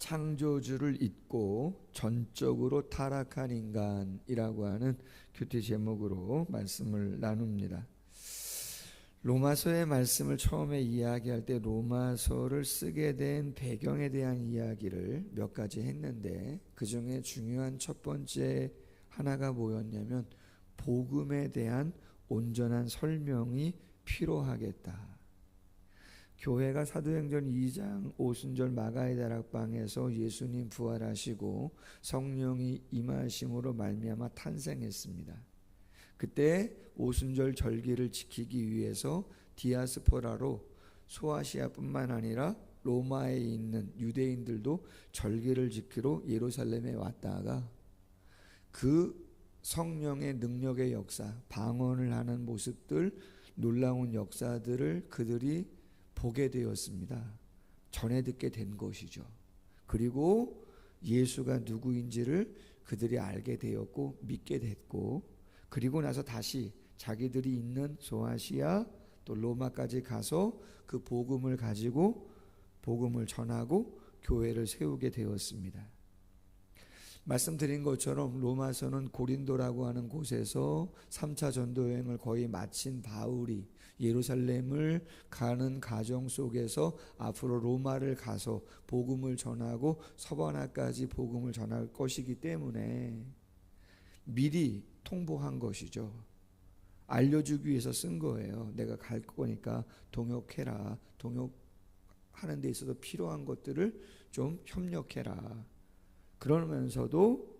창조주를 잊고 전적으로 타락한 인간이라고 하는 교태 제목으로 말씀을 나눕니다. 로마서의 말씀을 처음에 이야기할 때 로마서를 쓰게 된 배경에 대한 이야기를 몇 가지 했는데 그 중에 중요한 첫 번째 하나가 뭐였냐면 복음에 대한 온전한 설명이 필요하겠다. 교회가 사도행전 2장 오순절 마가의 다락방에서 예수님 부활하시고 성령이 임하심으로 말미암아 탄생했습니다. 그때 오순절 절기를 지키기 위해서 디아스포라로 소아시아뿐만 아니라 로마에 있는 유대인들도 절기를 지키러 예루살렘에 왔다가 그 성령의 능력의 역사, 방언을 하는 모습들, 놀라운 역사들을 그들이 보게 되었습니다. 전해 듣게 된 것이죠. 그리고 예수가 누구인지를 그들이 알게 되었고 믿게 됐고 그리고 나서 다시 자기들이 있는 소아시아 또 로마까지 가서 그 복음을 가지고 복음을 전하고 교회를 세우게 되었습니다. 말씀드린 것처럼 로마서는 고린도라고 하는 곳에서 3차 전도 여행을 거의 마친 바울이 예루살렘을 가는 가정 속에서 앞으로 로마를 가서 복음을 전하고 서바나까지 복음을 전할 것이기 때문에 미리 통보한 것이죠. 알려주기 위해서 쓴 거예요. 내가 갈 거니까 동역해라. 동역하는 데 있어서 필요한 것들을 좀 협력해라. 그러면서도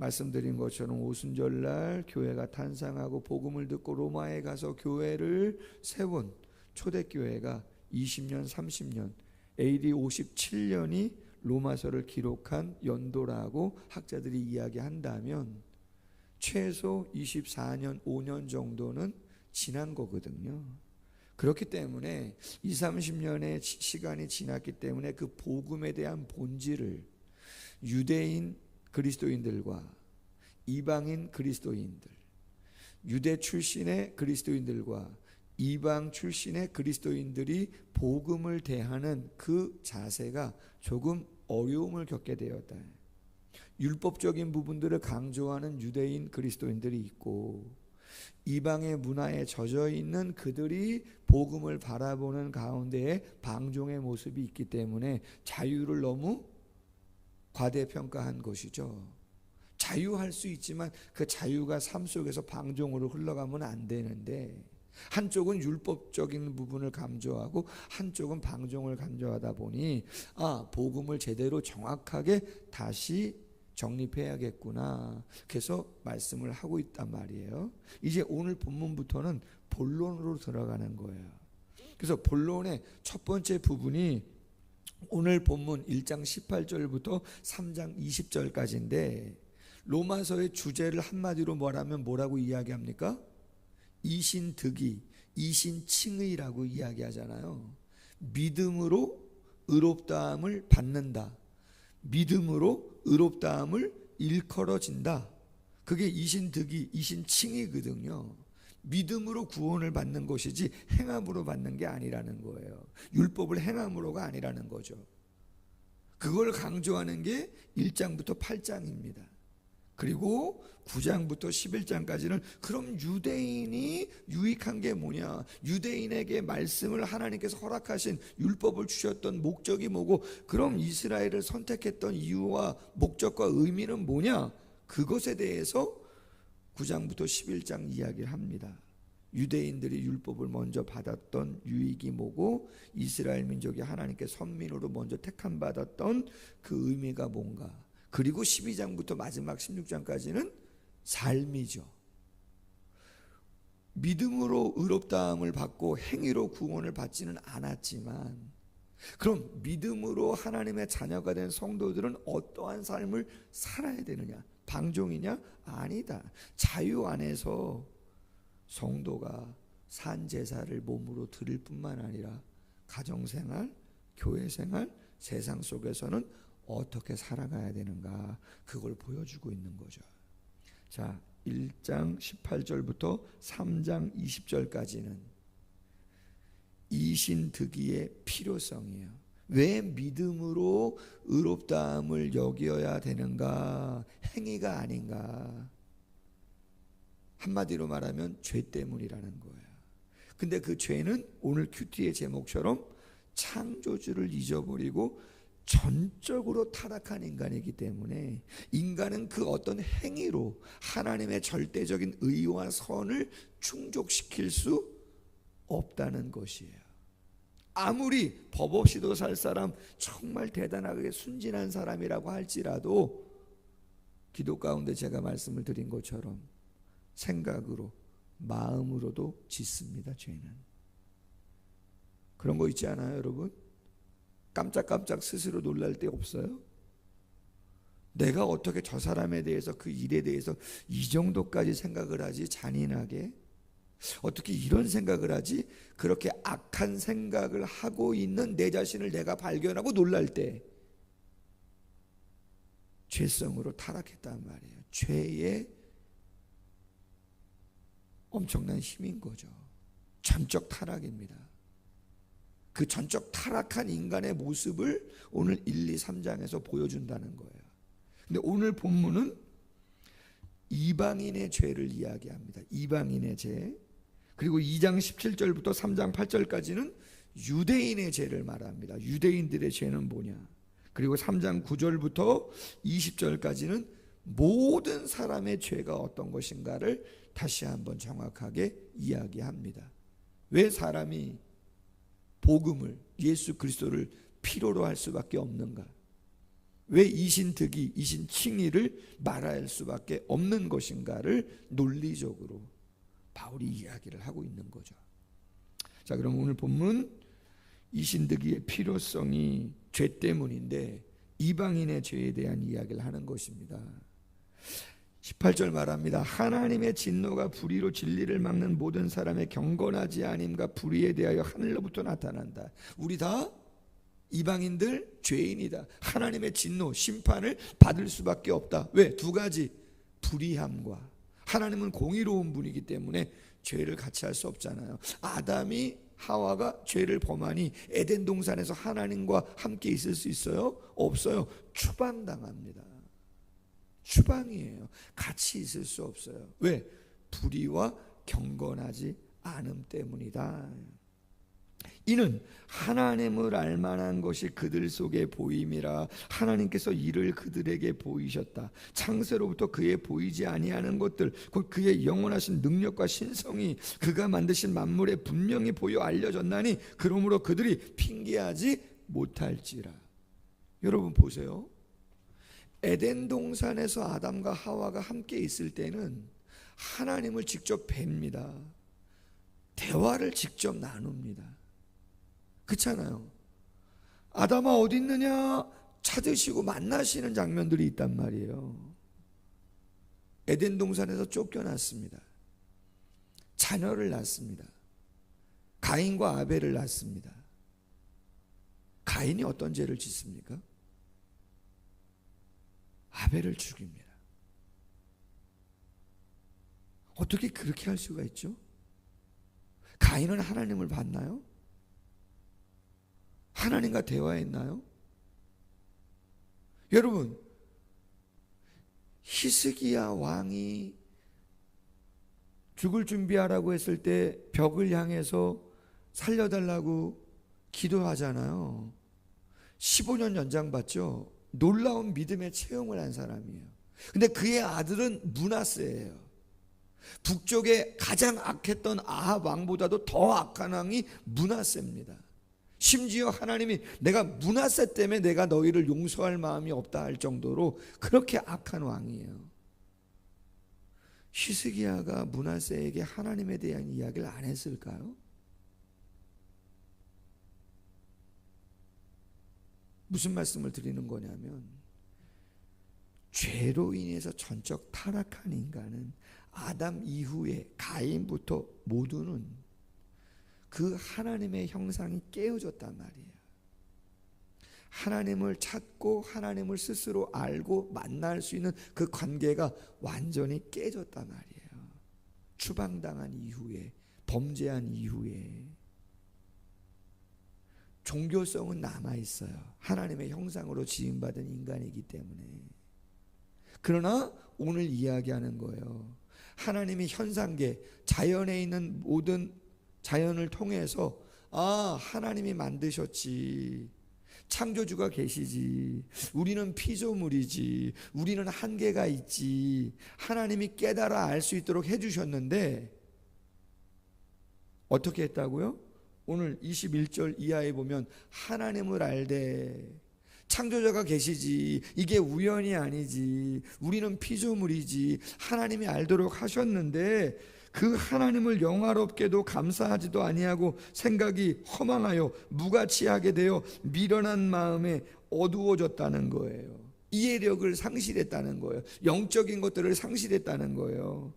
말씀드린 것처럼 오순절날 교회가 탄생하고 복음을 듣고 로마에 가서 교회를 세운 초대교회가 20년, 30년, AD 57년이 로마서를 기록한 연도라고 학자들이 이야기한다면 최소 24년, 5년 정도는 지난 거거든요. 그렇기 때문에 2, 30년의 시간이 지났기 때문에 그 복음에 대한 본질을 유대인 그리스도인들과 이방인 그리스도인들, 유대 출신의 그리스도인들과 이방 출신의 그리스도인들이 복음을 대하는 그 자세가 조금 어려움을 겪게 되었다. 율법적인 부분들을 강조하는 유대인 그리스도인들이 있고 이방의 문화에 젖어 있는 그들이 복음을 바라보는 가운데에 방종의 모습이 있기 때문에 자유를 너무 과대평가한 것이죠. 자유할 수 있지만 그 자유가 삶 속에서 방종으로 흘러가면 안 되는데 한쪽은 율법적인 부분을 강조하고 한쪽은 방종을 강조하다 보니 아 복음을 제대로 정확하게 다시 정립해야겠구나. 그래서 말씀을 하고 있단 말이에요. 이제 오늘 본문부터는 본론으로 들어가는 거예요. 그래서 본론의 첫 번째 부분이 오늘 본문 1장 18절부터 3장 20절까지인데 로마서의 주제를 한마디로 말하면 뭐라고 이야기합니까? 이신득이, 이신칭의라고 이야기하잖아요. 믿음으로 의롭다함을 받는다. 믿음으로 의롭다함을 일컬어진다. 그게 이신득이, 이신칭의거든요. 믿음으로 구원을 받는 것이지 행함으로 받는 게 아니라는 거예요. 율법을 행함으로가 아니라는 거죠. 그걸 강조하는 게 1장부터 8장입니다. 그리고 9장부터 11장까지는 그럼 유대인이 유익한 게 뭐냐? 유대인에게 말씀을 하나님께서 허락하신 율법을 주셨던 목적이 뭐고 그럼 이스라엘을 선택했던 이유와 목적과 의미는 뭐냐? 그것에 대해서 9장부터 11장 이야기를 합니다. 유대인들이 율법을 먼저 받았던 유익이 뭐고 이스라엘 민족이 하나님께 선민으로 먼저 택함 받았던 그 의미가 뭔가 그리고 12장부터 마지막 16장까지는 삶이죠. 믿음으로 의롭다함을 받고 행위로 구원을 받지는 않았지만 그럼 믿음으로 하나님의 자녀가 된 성도들은 어떠한 삶을 살아야 되느냐? 방종이냐? 아니다. 자유 안에서 성도가 산 제사를 몸으로 드릴 뿐만 아니라 가정 생활, 교회 생활, 세상 속에서는 어떻게 살아가야 되는가 그걸 보여주고 있는 거죠. 자, 1장 18절부터 3장 20절까지는 이신득이의 필요성이에요. 왜 믿음으로 의롭다함을 여겨야 되는가? 행위가 아닌가? 한마디로 말하면 죄 때문이라는 거예요. 근데 그 죄는 오늘 큐티의 제목처럼 창조주를 잊어버리고 전적으로 타락한 인간이기 때문에 인간은 그 어떤 행위로 하나님의 절대적인 의와 선을 충족시킬 수 없다는 것이에요. 아무리 법 없이도 살 사람 정말 대단하게 순진한 사람이라고 할지라도 기도 가운데 제가 말씀을 드린 것처럼 생각으로 마음으로도 짓습니다. 죄는 그런 거 있지 않아요, 여러분? 깜짝깜짝 스스로 놀랄 때 없어요? 내가 어떻게 저 사람에 대해서 그 일에 대해서 이 정도까지 생각을 하지 잔인하게 어떻게 이런 생각을 하지 그렇게 악한 생각을 하고 있는 내 자신을 내가 발견하고 놀랄 때 죄성으로 타락했단 말이에요. 죄의 엄청난 힘인 거죠. 전적 타락입니다. 그 전적 타락한 인간의 모습을 오늘 1, 2, 3장에서 보여준다는 거예요. 근데 오늘 본문은 이방인의 죄를 이야기합니다. 이방인의 죄. 그리고 2장 17절부터 3장 8절까지는 유대인의 죄를 말합니다. 유대인들의 죄는 뭐냐? 그리고 3장 9절부터 20절까지는 모든 사람의 죄가 어떤 것인가를 다시 한번 정확하게 이야기합니다. 왜 사람이 복음을 예수 그리스도를 필요로 할 수밖에 없는가? 왜 이신득이 이신칭의를 말할 수밖에 없는 것인가를 논리적으로 바울이 이야기를 하고 있는 거죠. 자, 그럼 오늘 본문 이신득이의 필요성이 죄 때문인데 이방인의 죄에 대한 이야기를 하는 것입니다. 18절 말합니다. 하나님의 진노가 불의로 진리를 막는 모든 사람의 경건하지 아님과 불의에 대하여 하늘로부터 나타난다. 우리 다 이방인들 죄인이다. 하나님의 진노, 심판을 받을 수밖에 없다. 왜? 두 가지. 불의함과 하나님은 공의로운 분이기 때문에 죄를 같이 할 수 없잖아요. 아담이 하와가 죄를 범하니 에덴 동산에서 하나님과 함께 있을 수 있어요? 없어요. 추방당합니다. 추방이에요. 같이 있을 수 없어요. 왜? 불의와 경건하지 않음 때문이다. 이는 하나님을 알 만한 것이 그들 속에 보임이라 하나님께서 이를 그들에게 보이셨다. 창세로부터 그의 보이지 아니하는 것들 곧 그의 영원하신 능력과 신성이 그가 만드신 만물에 분명히 보여 알려졌나니 그러므로 그들이 핑계하지 못할지라. 여러분 보세요. 에덴 동산에서 아담과 하와가 함께 있을 때는 하나님을 직접 뵙니다. 대화를 직접 나눕니다. 그렇잖아요. 아담아 어디 있느냐 찾으시고 만나시는 장면들이 있단 말이에요. 에덴 동산에서 쫓겨났습니다. 자녀를 낳습니다. 가인과 아벨을 낳습니다. 가인이 어떤 죄를 짓습니까? 아벨을 죽입니다. 어떻게 그렇게 할 수가 있죠? 가인은 하나님을 봤나요? 하나님과 대화했나요? 여러분, 히스기야 왕이 죽을 준비하라고 했을 때 벽을 향해서 살려달라고 기도하잖아요. 15년 연장 받죠. 놀라운 믿음의 체험을 한 사람이에요. 근데 그의 아들은 문하세예요. 북쪽에 가장 악했던 아합 왕보다도 더 악한 왕이 문하세입니다. 심지어 하나님이 내가 문하세 때문에 내가 너희를 용서할 마음이 없다 할 정도로 그렇게 악한 왕이에요. 히스기야가 문하세에게 하나님에 대한 이야기를 안 했을까요? 무슨 말씀을 드리는 거냐면 죄로 인해서 전적 타락한 인간은 아담 이후에 가인부터 모두는 그 하나님의 형상이 깨어졌단 말이에요. 하나님을 찾고 하나님을 스스로 알고 만날 수 있는 그 관계가 완전히 깨졌단 말이에요. 추방당한 이후에 범죄한 이후에 종교성은 남아 있어요. 하나님의 형상으로 지음받은 인간이기 때문에. 그러나 오늘 이야기하는 거예요. 하나님이 현상계, 자연에 있는 모든 자연을 통해서 아, 하나님이 만드셨지. 창조주가 계시지. 우리는 피조물이지. 우리는 한계가 있지. 하나님이 깨달아 알 수 있도록 해주셨는데, 어떻게 했다고요? 오늘 21절 이하에 보면, 하나님을 알되, 창조자가 계시지. 이게 우연이 아니지. 우리는 피조물이지. 하나님이 알도록 하셨는데, 그 하나님을 영화롭게도 감사하지도 아니하고 생각이 허망하여 무가치하게 되어 미련한 마음에 어두워졌다는 거예요. 이해력을 상실했다는 거예요. 영적인 것들을 상실했다는 거예요.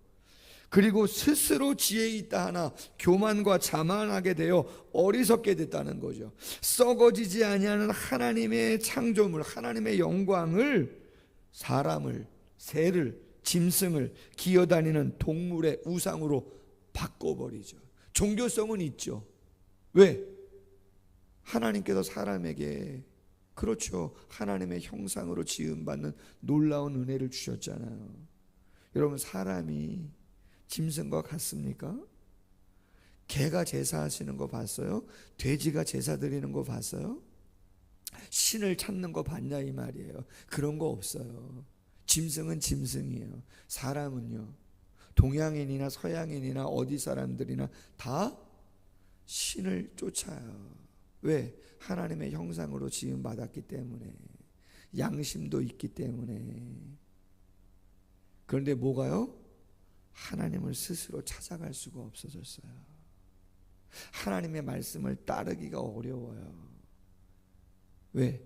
그리고 스스로 지혜 있다 하나 교만과 자만하게 되어 어리석게 됐다는 거죠. 썩어지지 아니하는 하나님의 창조물, 하나님의 영광을 사람을 새를 짐승을 기어다니는 동물의 우상으로 바꿔버리죠. 종교성은 있죠. 왜? 하나님께서 사람에게 그렇죠. 하나님의 형상으로 지음받는 놀라운 은혜를 주셨잖아요. 여러분 사람이 짐승과 같습니까? 개가 제사하시는 거 봤어요? 돼지가 제사 드리는 거 봤어요? 신을 찾는 거 봤냐 이 말이에요. 그런 거 없어요. 짐승은 짐승이에요. 사람은요. 동양인이나 서양인이나 어디 사람들이나 다 신을 쫓아요. 왜? 하나님의 형상으로 지음 받았기 때문에 양심도 있기 때문에 그런데 뭐가요? 하나님을 스스로 찾아갈 수가 없어졌어요. 하나님의 말씀을 따르기가 어려워요. 왜?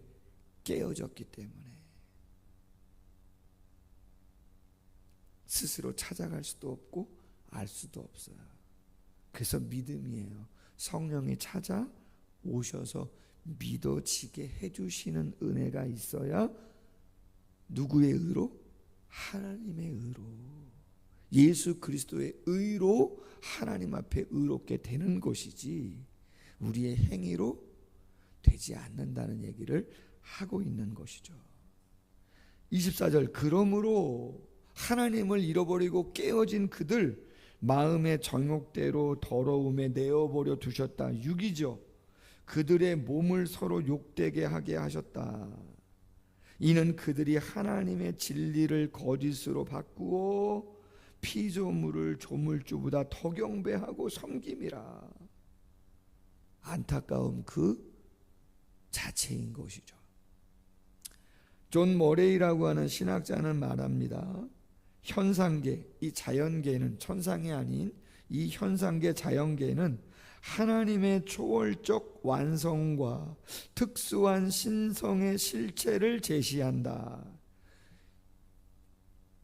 깨어졌기 때문에. 스스로 찾아갈 수도 없고 알 수도 없어요. 그래서 믿음이에요. 성령이 찾아 오셔서 믿어지게 해주시는 은혜가 있어야 누구의 의로? 하나님의 의로. 예수 그리스도의 의로 하나님 앞에 의롭게 되는 것이지 우리의 행위로 되지 않는다는 얘기를 하고 있는 것이죠. 24절 그러므로 하나님을 잃어버리고 깨어진 그들 마음의 정욕대로 더러움에 내어버려 두셨다. 육이죠. 그들의 몸을 서로 욕되게 하게 하셨다. 이는 그들이 하나님의 진리를 거짓으로 바꾸어 피조물을 조물주보다 더 경배하고 섬김이라. 안타까움 그 자체인 것이죠. 존 머레이라고 하는 신학자는 말합니다. 현상계, 이 자연계는 천상이 아닌 이 현상계 자연계는 하나님의 초월적 완성과 특수한 신성의 실체를 제시한다.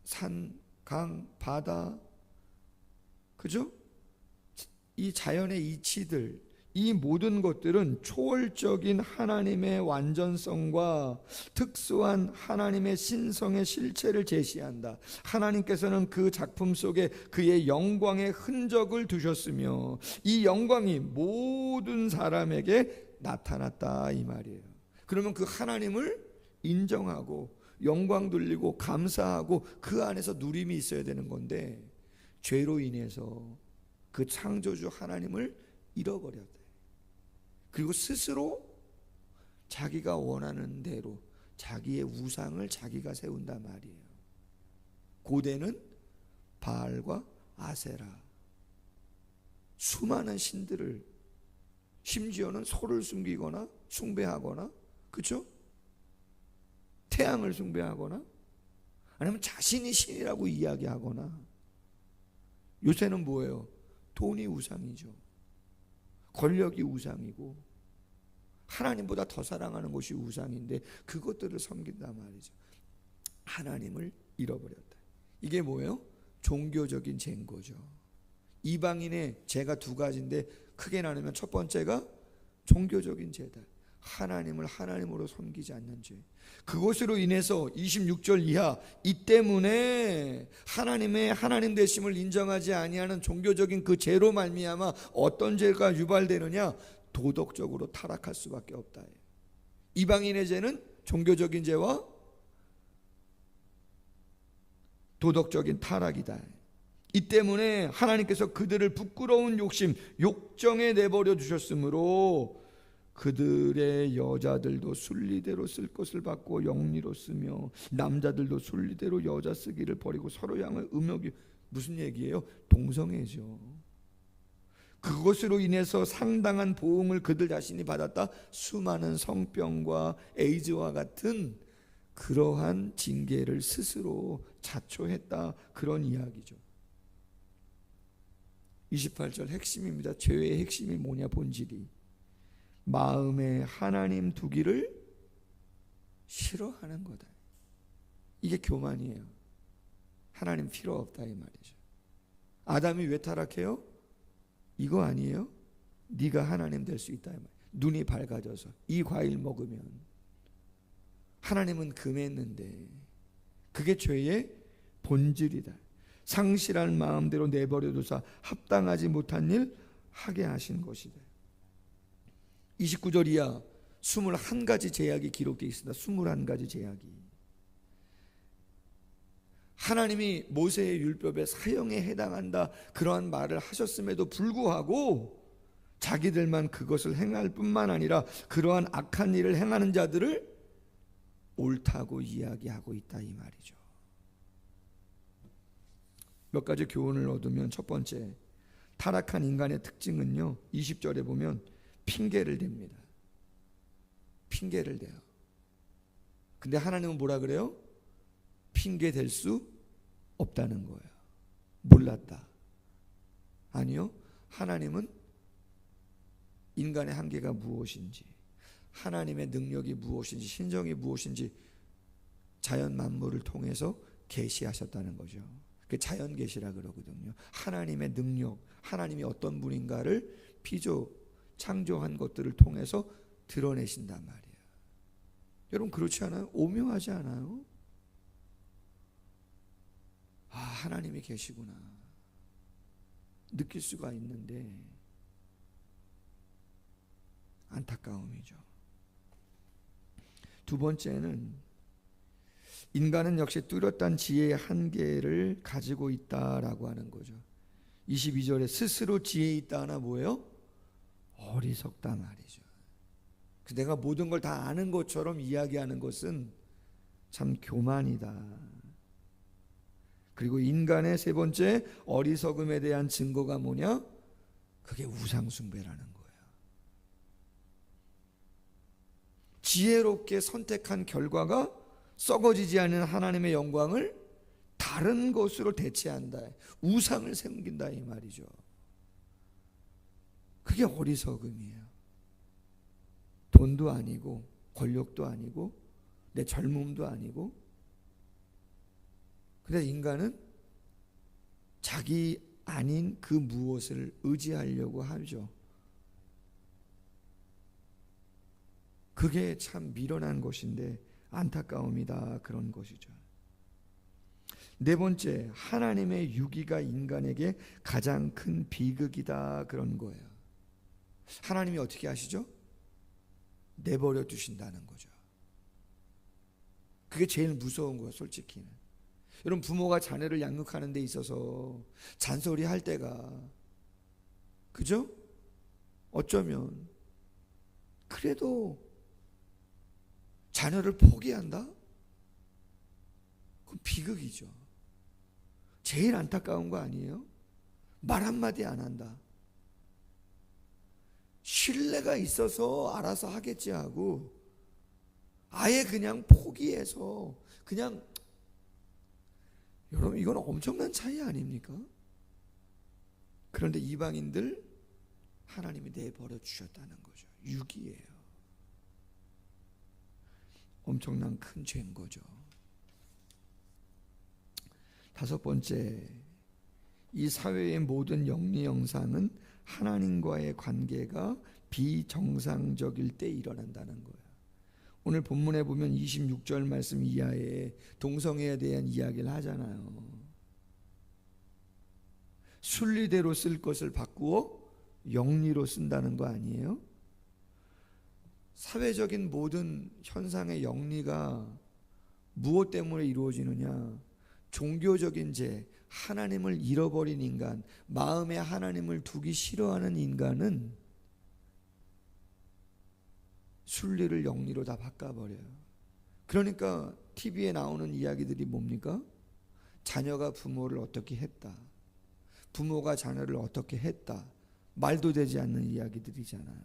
산, 강, 바다, 그죠? 이 자연의 이치들, 이 모든 것들은 초월적인 하나님의 완전성과 특수한 하나님의 신성의 실체를 제시한다. 하나님께서는 그 작품 속에 그의 영광의 흔적을 두셨으며 이 영광이 모든 사람에게 나타났다 이 말이에요. 그러면 그 하나님을 인정하고 영광 돌리고 감사하고 그 안에서 누림이 있어야 되는 건데 죄로 인해서 그 창조주 하나님을 잃어버렸다. 그리고 스스로 자기가 원하는 대로 자기의 우상을 자기가 세운단 말이에요. 고대는 바알과 아세라 수많은 신들을 심지어는 소를 숨기거나 숭배하거나 그렇죠? 태양을 숭배하거나 아니면 자신이 신이라고 이야기하거나 요새는 뭐예요? 돈이 우상이죠. 권력이 우상이고 하나님보다 더 사랑하는 것이 우상인데 그것들을 섬긴단 말이죠. 하나님을 잃어버렸다. 이게 뭐예요? 종교적인 죄인 거죠. 이방인의 죄가 두 가지인데 크게 나누면 첫 번째가 종교적인 죄다. 하나님을 하나님으로 섬기지 않는 죄. 그것으로 인해서 26절 이하 이 때문에 하나님의 하나님 되심을 인정하지 아니하는 종교적인 그 죄로 말미암아 어떤 죄가 유발되느냐? 도덕적으로 타락할 수밖에 없다. 이방인의 죄는 종교적인 죄와 도덕적인 타락이다. 이 때문에 하나님께서 그들을 부끄러운 욕심, 욕정에 내버려 두셨으므로 그들의 여자들도 순리대로 쓸 것을 받고 영리로 쓰며 남자들도 순리대로 여자 쓰기를 버리고 서로 향을 음욕이 무슨 얘기예요? 동성애죠. 그것으로 인해서 상당한 보응을 그들 자신이 받았다. 수많은 성병과 에이즈와 같은 그러한 징계를 스스로 자초했다. 그런 이야기죠. 28절 핵심입니다. 죄의 핵심이 뭐냐 본질이 마음에 하나님 두기를 싫어하는 거다. 이게 교만이에요. 하나님 필요 없다 이 말이죠. 아담이 왜 타락해요? 이거 아니에요? 네가 하나님 될 수 있다 이 말. 눈이 밝아져서 이 과일 먹으면 하나님은 금했는데 그게 죄의 본질이다. 상실한 마음대로 내버려 두사 합당하지 못한 일 하게 하신 것이다. 29절 이하 21가지 제약이 기록되어 있습니다. 21가지 제약이. 하나님이 모세의 율법의 사형에 해당한다 그러한 말을 하셨음에도 불구하고 자기들만 그것을 행할 뿐만 아니라 그러한 악한 일을 행하는 자들을 옳다고 이야기하고 있다 이 말이죠. 몇 가지 교훈을 얻으면 첫 번째 타락한 인간의 특징은요. 20절에 보면 핑계를 댑니다. 핑계를 대요. 근데 하나님은 뭐라 그래요? 핑계 댈수 없다는 거예요. 몰랐다. 아니요. 하나님은 인간의 한계가 무엇인지, 하나님의 능력이 무엇인지, 신정이 무엇인지 자연 만물을 통해서 계시하셨다는 거죠. 그 자연 계시라 그러거든요. 하나님의 능력, 하나님이 어떤 분인가를 피조 창조한 것들을 통해서 드러내신단 말이에요. 여러분 그렇지 않아요? 오묘하지 않아요? 아, 하나님이 계시구나. 느낄 수가 있는데 안타까움이죠. 두 번째는 인간은 역시 뚜렷한 지혜의 한계를 가지고 있다라고 하는 거죠. 22절에 스스로 지혜 있다 하나 뭐예요? 어리석다 말이죠. 그 내가 모든 걸 다 아는 것처럼 이야기하는 것은 참 교만이다. 그리고 인간의 세 번째 어리석음에 대한 증거가 뭐냐? 그게 우상숭배라는 거예요. 지혜롭게 선택한 결과가 썩어지지 않는 하나님의 영광을 다른 것으로 대체한다. 우상을 섬긴다 이 말이죠. 그게 어리석음이에요. 돈도 아니고 권력도 아니고 내 젊음도 아니고 근데 인간은 자기 아닌 그 무엇을 의지하려고 하죠. 그게 참 미련한 것인데 안타까움이다 그런 것이죠. 네 번째 하나님의 유기가 인간에게 가장 큰 비극이다 그런 거예요. 하나님이 어떻게 하시죠? 내버려 두신다는 거죠. 그게 제일 무서운 거예요, 솔직히는. 여러분 부모가 자녀를 양육하는 데 있어서 잔소리 할 때가 그죠? 어쩌면 그래도 자녀를 포기한다? 그건 비극이죠. 제일 안타까운 거 아니에요? 말 한마디 안 한다. 신뢰가 있어서 알아서 하겠지 하고 아예 그냥 포기해서 그냥 여러분 이건 엄청난 차이 아닙니까? 그런데 이방인들 하나님이 내버려 주셨다는 거죠. 유기예요. 엄청난 큰 죄인 거죠. 다섯 번째, 이 사회의 모든 영리 영상은 하나님과의 관계가 비정상적일 때 일어난다는 거예요. 오늘 본문에 보면 26절 말씀 이하에 동성애에 대한 이야기를 하잖아요. 순리대로 쓸 것을 바꾸어 영리로 쓴다는 거 아니에요? 사회적인 모든 현상의 영리가 무엇 때문에 이루어지느냐? 종교적인 죄, 하나님을 잃어버린 인간, 마음에 하나님을 두기 싫어하는 인간은 순리를 영리로 다 바꿔버려요. 그러니까 TV에 나오는 이야기들이 뭡니까? 자녀가 부모를 어떻게 했다. 부모가 자녀를 어떻게 했다. 말도 되지 않는 이야기들이잖아요.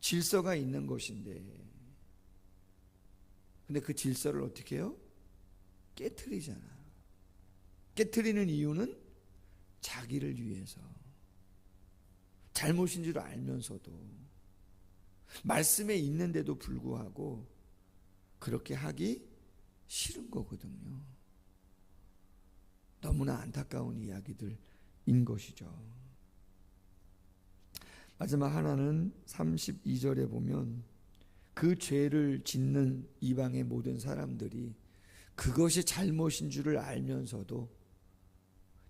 질서가 있는 것인데. 근데 그 질서를 어떻게 해요? 깨트리잖아요. 깨트리는 이유는 자기를 위해서. 잘못인 줄 알면서도. 말씀에 있는데도 불구하고 그렇게 하기 싫은 거거든요. 너무나 안타까운 이야기들인 것이죠. 마지막 하나는 32절에 보면 그 죄를 짓는 이방의 모든 사람들이 그것이 잘못인 줄을 알면서도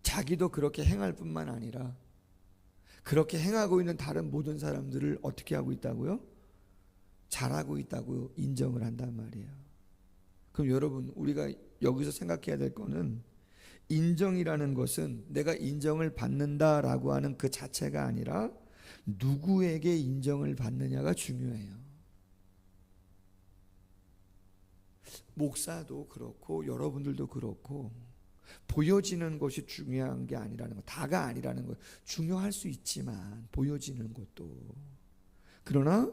자기도 그렇게 행할 뿐만 아니라 그렇게 행하고 있는 다른 모든 사람들을 어떻게 하고 있다고요? 잘하고 있다고 인정을 한단 말이에요. 그럼 여러분 우리가 여기서 생각해야 될 거는 인정이라는 것은 내가 인정을 받는다라고 하는 그 자체가 아니라 누구에게 인정을 받느냐가 중요해요. 목사도 그렇고 여러분들도 그렇고 보여지는 것이 중요한 게 아니라는 거, 다가 아니라는 거 중요할 수 있지만 보여지는 것도 그러나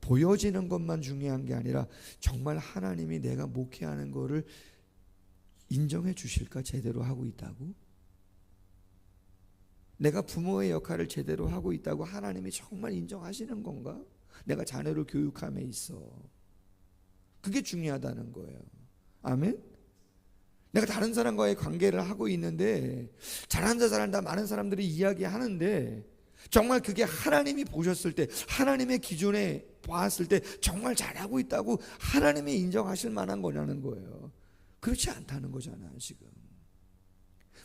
보여지는 것만 중요한 게 아니라 정말 하나님이 내가 목회하는 거를 인정해 주실까 제대로 하고 있다고? 내가 부모의 역할을 제대로 하고 있다고 하나님이 정말 인정하시는 건가? 내가 자녀를 교육함에 있어. 그게 중요하다는 거예요. 아멘? 내가 다른 사람과의 관계를 하고 있는데 잘한다 잘한다 많은 사람들이 이야기하는데 정말 그게 하나님이 보셨을 때 하나님의 기준에 봤을 때 정말 잘하고 있다고 하나님이 인정하실 만한 거냐는 거예요. 그렇지 않다는 거잖아요, 지금.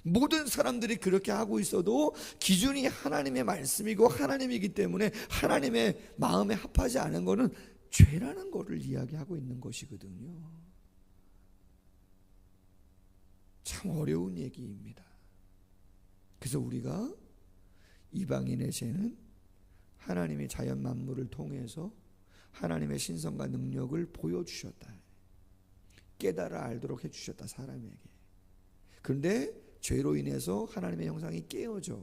모든 사람들이 그렇게 하고 있어도 기준이 하나님의 말씀이고 하나님이기 때문에 하나님의 마음에 합하지 않은 거는 죄라는 거를 이야기하고 있는 것이거든요. 참 어려운 얘기입니다. 그래서 우리가 이방인의 죄는 하나님의 자연 만물을 통해서 하나님의 신성과 능력을 보여주셨다. 깨달아 알도록 해주셨다, 사람에게. 그런데 죄로 인해서 하나님의 형상이 깨어져.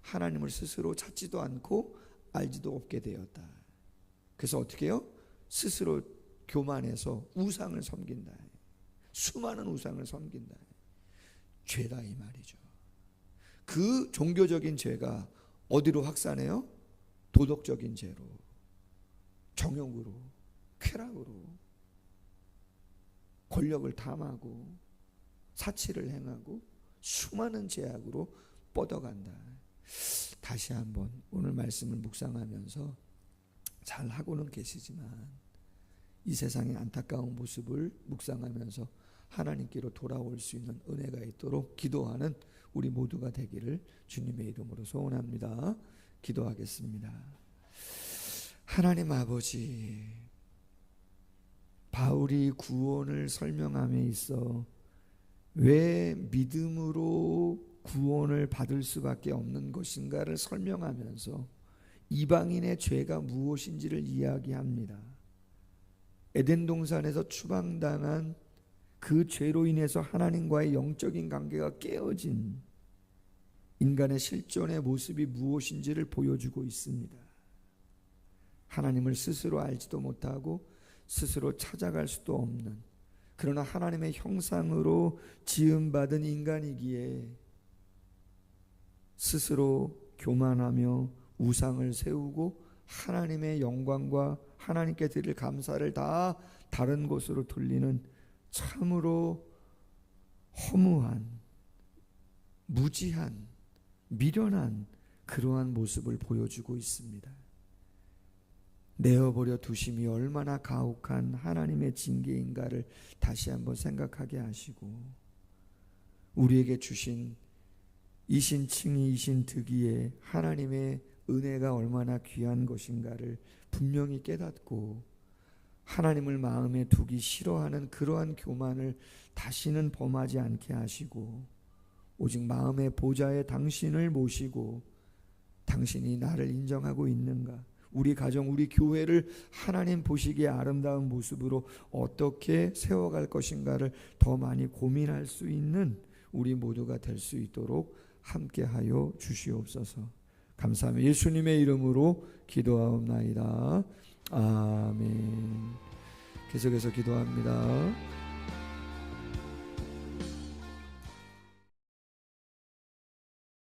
하나님을 스스로 찾지도 않고 알지도 없게 되었다. 그래서 어떻게 해요? 스스로 교만해서 우상을 섬긴다. 수많은 우상을 섬긴다. 죄다 이 말이죠. 그 종교적인 죄가 어디로 확산해요? 도덕적인 죄로, 정욕으로, 쾌락으로, 권력을 탐하고, 사치를 행하고, 수많은 죄악으로 뻗어간다. 다시 한번 오늘 말씀을 묵상하면서 잘 하고는 계시지만 이 세상의 안타까운 모습을 묵상하면서 하나님께로 돌아올 수 있는 은혜가 있도록 기도하는 우리 모두가 되기를 주님의 이름으로 소원합니다. 기도하겠습니다. 하나님 아버지, 바울이 구원을 설명함에 있어 왜 믿음으로 구원을 받을 수밖에 없는 것인가를 설명하면서 이방인의 죄가 무엇인지를 이야기합니다. 에덴 동산에서 추방당한 그 죄로 인해서 하나님과의 영적인 관계가 깨어진 인간의 실존의 모습이 무엇인지를 보여주고 있습니다. 하나님을 스스로 알지도 못하고 스스로 찾아갈 수도 없는 그러나 하나님의 형상으로 지음받은 인간이기에 스스로 교만하며 우상을 세우고 하나님의 영광과 하나님께 드릴 감사를 다 다른 곳으로 돌리는 참으로 허무한 무지한 미련한 그러한 모습을 보여주고 있습니다. 내어버려 두심이 얼마나 가혹한 하나님의 징계인가를 다시 한번 생각하게 하시고 우리에게 주신 이신 칭의 이신 득이의 하나님의 은혜가 얼마나 귀한 것인가를 분명히 깨닫고 하나님을 마음에 두기 싫어하는 그러한 교만을 다시는 범하지 않게 하시고 오직 마음의 보좌에 당신을 모시고 당신이 나를 인정하고 있는가? 우리 가정, 우리 교회를 하나님 보시기에 아름다운 모습으로 어떻게 세워갈 것인가를 더 많이 고민할 수 있는 우리 모두가 될 수 있도록 함께하여 주시옵소서. 감사하며 예수님의 이름으로 기도하옵나이다. 아멘. 계속해서 기도합니다.